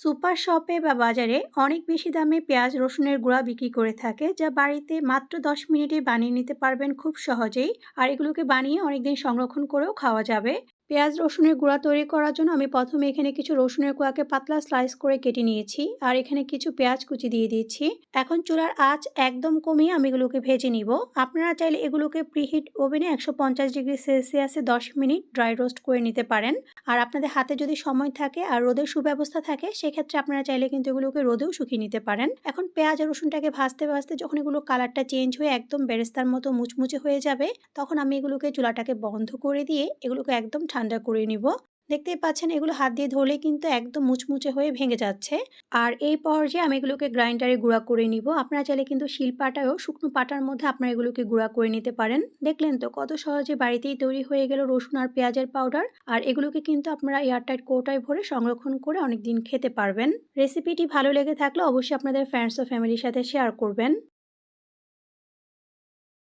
Super শপে বা বাজারে অনেক বেশি দামে পেঁয়াজ, রসুনের গুঁড়া বিক্রি করে থাকে, যা বাড়িতে মাত্র 10 মিনিটে বানিয়ে নিতে পারবেন খুব সহজেই। আর এগুলোকে বানিয়ে অনেকদিন সংরক্ষণ করেও খাওয়া যাবে। পেঁয়াজ রসুনের গুঁড়া তৈরি করার জন্য আমি প্রথমে এখানে কিছু রসুনের কুয়াকে পাতলা স্লাইস করে কেটে নিয়েছি আর এখানে কিছু পেঁয়াজ কুচি দিয়ে দিয়েছি। এখন চুলার আঁচ একদম কমিয়ে আমি এগুলোকে ভেজে নিব। আপনারা চাইলে এগুলোকে প্রিহিট ওভেনে একশো পঞ্চাশ ডিগ্রি সেলসিয়াসে দশ মিনিট ড্রাই রোস্ট করে নিতে পারেন। আর আপনাদের হাতে যদি সময় থাকে আর রোদের সুব্যবস্থা থাকে, সেক্ষেত্রে আপনারা চাইলে কিন্তু এগুলোকে রোদেও শুকিয়ে নিতে পারেন। এখন পেঁয়াজ আর রসুনটাকে ভাজতে ভাজতে যখন এগুলো কালারটা চেঞ্জ হয়ে একদম বেরেস্তার মতো মুচমুচে হয়ে যাবে, তখন আমি এগুলোকে চুলাটাকে বন্ধ করে দিয়ে এগুলোকে একদম ঠান্ডা করে নিব। দেখতেই পাচ্ছেন এগুলো হাত দিয়ে ধরলে কিন্তু একদম মুচমুচে হয়ে ভেঙে যাচ্ছে। আর এই পর্যায়ে আমি এগুলোকে গ্রাইন্ডারে গুঁড়া করে নিব। আপনারা চাইলে কিন্তু শিল পাটায়ও শুকনো পাটার মধ্যে আপনারা এগুলোকে গুঁড়া করে নিতে পারেন। দেখলেন তো কত সহজে বাড়িতেই তৈরি হয়ে গেল রসুন আর পেঁয়াজের পাউডার। আর এগুলোকে কিন্তু আপনারা এয়ারটাইট কোটায় ভরে সংরক্ষণ করে অনেকদিন খেতে পারবেন। রেসিপিটি ভালো লেগে থাকলে অবশ্যই আপনাদের ফ্রেন্ডস ও ফ্যামিলির সাথে শেয়ার করবেন।